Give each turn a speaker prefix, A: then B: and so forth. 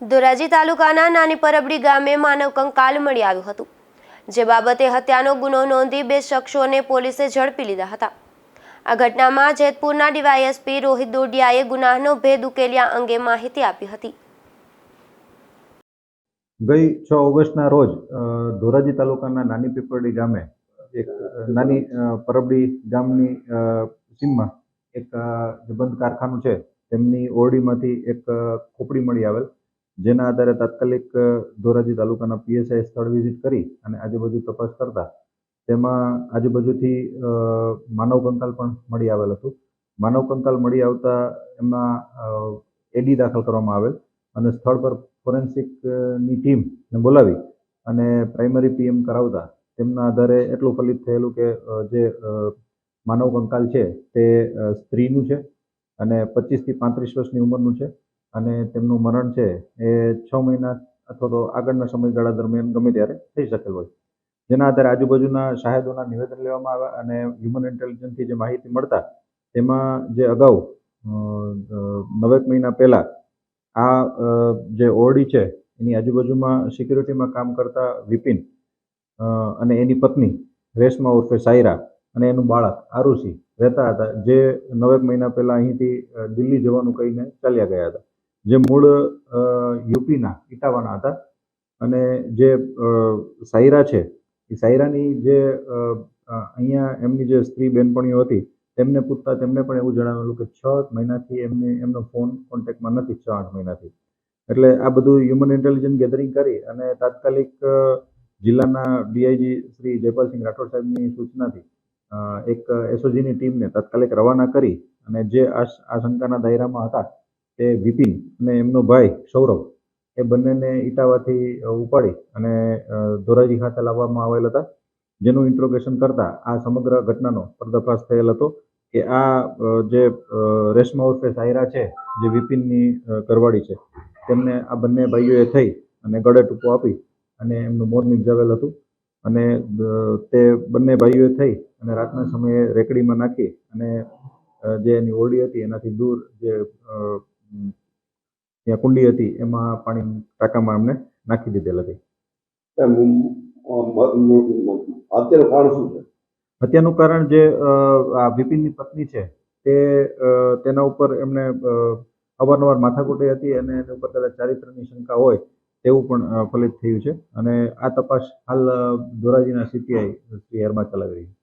A: ધોરાજી તાલુકાના નાની પરબડી ગામે માનવ કંકાલ મળી આવ્યું હતું. જે બાબતે હત્યાનો ગુનો નોંધી બે શખ્સોને પોલીસે ઝડપી લીધા હતા. આ ઘટનામાં જેતપુરના ડીવાયએસપી રોહિત દોડિયાએ ગુનાહનો ભેદ ઉકેલ્યા અંગે માહિતી આપી હતી.
B: ગઈ છ ઓગસ્ટના રોજ ધોરાજી તાલુકાના નાની પીપરડી ગામે એક નાની પરબડી ગામની સીમમાં એક બંધ કારખાનું છે. તેમની ઓરડીમાંથી એક ખોપડી મળી આવેલ. જેના આધારે તાત્કાલિક ધોરાજી તાલુકાના પીએસઆઈ સ્થળ વિઝિટ કરી અને આજુબાજુ તપાસ કરતા તેમાં આજુબાજુથી માનવ કંકાલ પણ મળી આવેલ હતું. માનવ કંકાલ મળી આવતા એમાં એડી દાખલ કરવામાં આવેલ અને સ્થળ પર ફોરેન્સિકની ટીમને બોલાવી અને પ્રાઇમરી પીએમ કરાવતા તેમના આધારે એટલું ફલિત થયેલું કે જે માનવ કંકાલ છે તે સ્ત્રીનું છે અને પચીસથી પાંત્રીસ વર્ષની ઉંમરનું છે. અને તેમનું મરણ છે એ છ મહિના અથવા તો આગળના સમયગાળા દરમિયાન ગમે ત્યારે થઈ શકેલ હોય. જેના આધારે આજુબાજુના શાહેદોના નિવેદન લેવામાં આવ્યા અને હ્યુમન ઇન્ટેલિજન્સથી જે માહિતી મળતા, તેમાં જે અગાઉ નવેક મહિના પહેલાં આ જે ઓરડી છે, એની આજુબાજુમાં સિક્યુરિટીમાં કામ કરતા વિપિન અને એની પત્ની, રેશમા ઉર્ફે સાયરા અને એનું બાળક, આરુષી, રહેતા હતા. જે નવેક મહિના પહેલાં અહીંથી દિલ્હી જવાનું કહીને ચાલ્યા ગયા હતા. જે મૂળ યુપીના, ઇટાવાના હતા. અને જે સાયરા છે, એ સાયરાની જે અહીંયા એમની જે સ્ત્રી બેનપણીઓ હતી, તેમને પૂછતા તેમને પણ એવું જણાવેલું કે છ મહિનાથી એમને, એમનો ફોન કોન્ટેક્ટમાં નથી, છ આઠ મહિનાથી. એટલે આ બધું હ્યુમન ઇન્ટેલિજન્સ ગેધરિંગ કરી અને તાત્કાલિક જિલ્લાના ડીઆઈજી શ્રી જયપાલસિંહ રાઠોડ સાહેબની સૂચનાથી એક એસઓજીની ટીમને તાત્કાલિક રવાના કરી અને જે આ શંકાના દાયરામાં હતા તે વિપિન અને એમનો ભાઈ સૌરભ, એ બંનેને ઇટાવાથી ઉપાડી અને ધોરાજી ખાતે લાવવામાં આવેલ હતા. જેનું ઇન્ટ્રોગેશન કરતા આ સમગ્ર ઘટનાનો પર્દાફાશ થયેલ હતો કે આ જે રેશમા ઉર્ફે સાયરા છે, જે વિપિનની કરવાડી છે, તેમને આ બંને ભાઈઓએ થઈ અને ગળે ટૂંકો આપી અને એમનું મોત નિપજાવેલ હતું. અને તે બંને ભાઈઓએ થઈ અને રાતના સમયે રેકડીમાં નાખી અને જે એની ઓરડી હતી એનાથી દૂર જે ત્યાં કુંડી હતી એમાં પાણી ટાંકામાં એમને નાખી દીધેલ હતી.
C: અત્યારનું કારણ શું છે?
B: હત્યાનું કારણ જે આ વિપિનની પત્ની છે તે તેના ઉપર એમને અ, અવારનવાર માથાકૂટી હતી અને એની ઉપર કદાચ ચારિત્રની શંકા હોય તેવું પણ ફલિત થયું છે. અને આ તપાસ હાલ ધોરાજીના સીપીઆઈ શ્રી હેરમાં ચલાવી રહી છે.